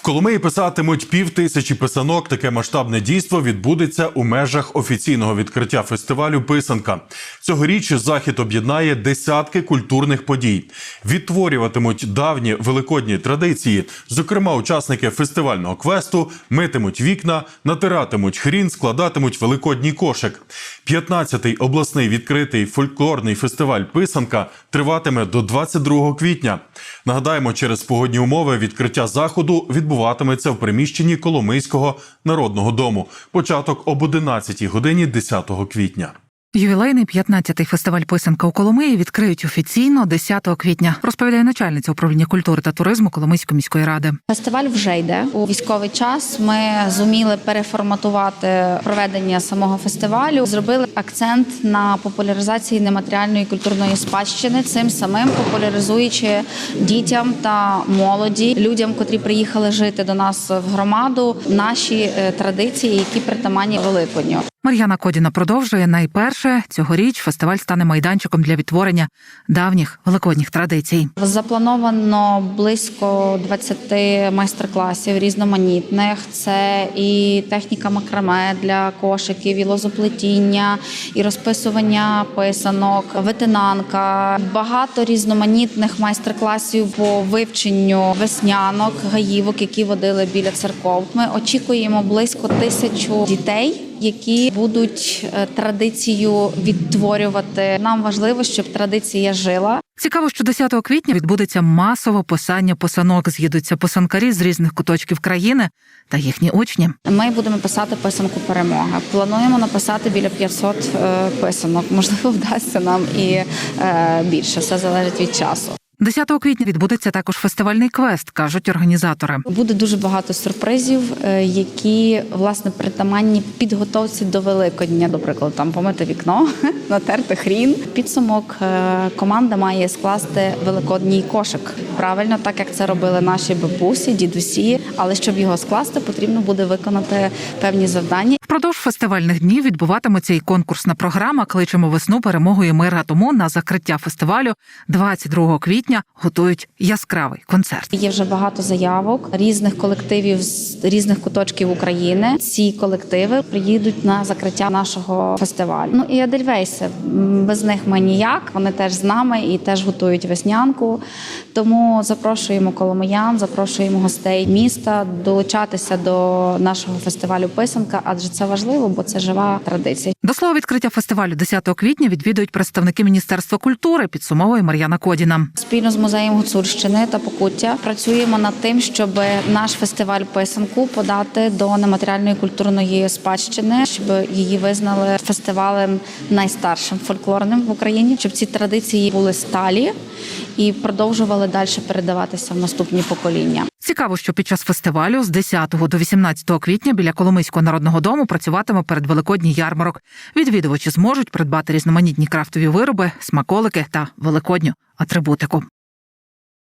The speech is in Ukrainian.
В Коломиї писатимуть пів тисячі писанок. Таке масштабне дійство відбудеться у межах офіційного відкриття фестивалю Писанка. Цьогоріч захід об'єднає десятки культурних подій. Відтворюватимуть давні великодні традиції. Зокрема, учасники фестивального квесту митимуть вікна, натиратимуть хрін, складатимуть великодній кошик. 15-й обласний відкритий фольклорний фестиваль Писанка триватиме до 22 квітня. Нагадаємо, через погодні умови відкриття заходу відбуватиметься в приміщенні Коломийського народного дому. Початок об 11 годині 10 квітня. Ювілейний 15-й фестиваль писанка у Коломиї відкриють офіційно 10 квітня, розповідає начальниця управління культури та туризму Коломийської міської ради. Фестиваль вже йде у військовий час. Ми зуміли переформатувати проведення самого фестивалю. Зробили акцент на популяризації нематеріальної культурної спадщини, цим самим популяризуючи дітям та молоді, людям, котрі приїхали жити до нас в громаду, наші е, традиції, які притаманні Великодню. Мар'яна Кодіна продовжує найперше цьогоріч фестиваль стане майданчиком для відтворення давніх великодніх традицій. Заплановано близько 20 майстер-класів різноманітних. Це і техніка макраме для кошиків, і лозоплетіння, і розписування писанок, ветенанка. Багато різноманітних майстер-класів по вивченню веснянок, гаївок, які водили біля церков. Ми очікуємо близько тисячу дітей. Які будуть е, традицію відтворювати. Нам важливо, щоб традиція жила. Цікаво, що 10 квітня відбудеться масове писання писанок. З'їдуться писанкарі з різних куточків країни та їхні учні. Ми будемо писати писанку перемога. Плануємо написати біля 500 е, писанок. Можливо, вдасться нам і е, більше. Все залежить від часу. 10 квітня відбудеться також фестивальний квест, кажуть організатори. Буде дуже багато сюрпризів, е, які власне притаманні підготовці до Великодня. Наприклад, там помити вікно, натерти хрін. Підсумок е, команда має скласти великодній кошик. Правильно, так як це робили наші бабусі, дідусі. Але щоб його скласти, потрібно буде виконати певні завдання. Впродовж фестивальних днів відбуватиметься і конкурсна програма Кличемо весну перемогою мира. Тому на закриття фестивалю 22 квітня готують яскравий концерт. Є вже багато заявок різних колективів з різних куточків України. Ці колективи приїдуть на закриття нашого фестивалю. Ну і Едельвейси м, без них ми ніяк. Вони теж з нами і теж готують веснянку. Тому запрошуємо коломиян, запрошуємо гостей міста долучатися до нашого фестивалю Писанка, адже це важливо, бо це жива традиція. До слова, відкриття фестивалю 10 квітня відвідують представники Міністерства культури. Підсумовує Мар'яна Кодіна. Спільно з музеєм Гуцульщини та Покуття працюємо над тим, щоб наш фестиваль писанку подати до нематеріальної культурної спадщини, щоб її визнали фестивалем найстаршим фольклорним в Україні, щоб ці традиції були сталі і продовжували далі передаватися в наступні покоління. Цікаво, що під час фестивалю з 10 до 18 квітня біля Коломийського народного дому працюватиме передвеликодній ярмарок. Відвідувачі зможуть придбати різноманітні крафтові вироби, смаколики та великодню атрибутику.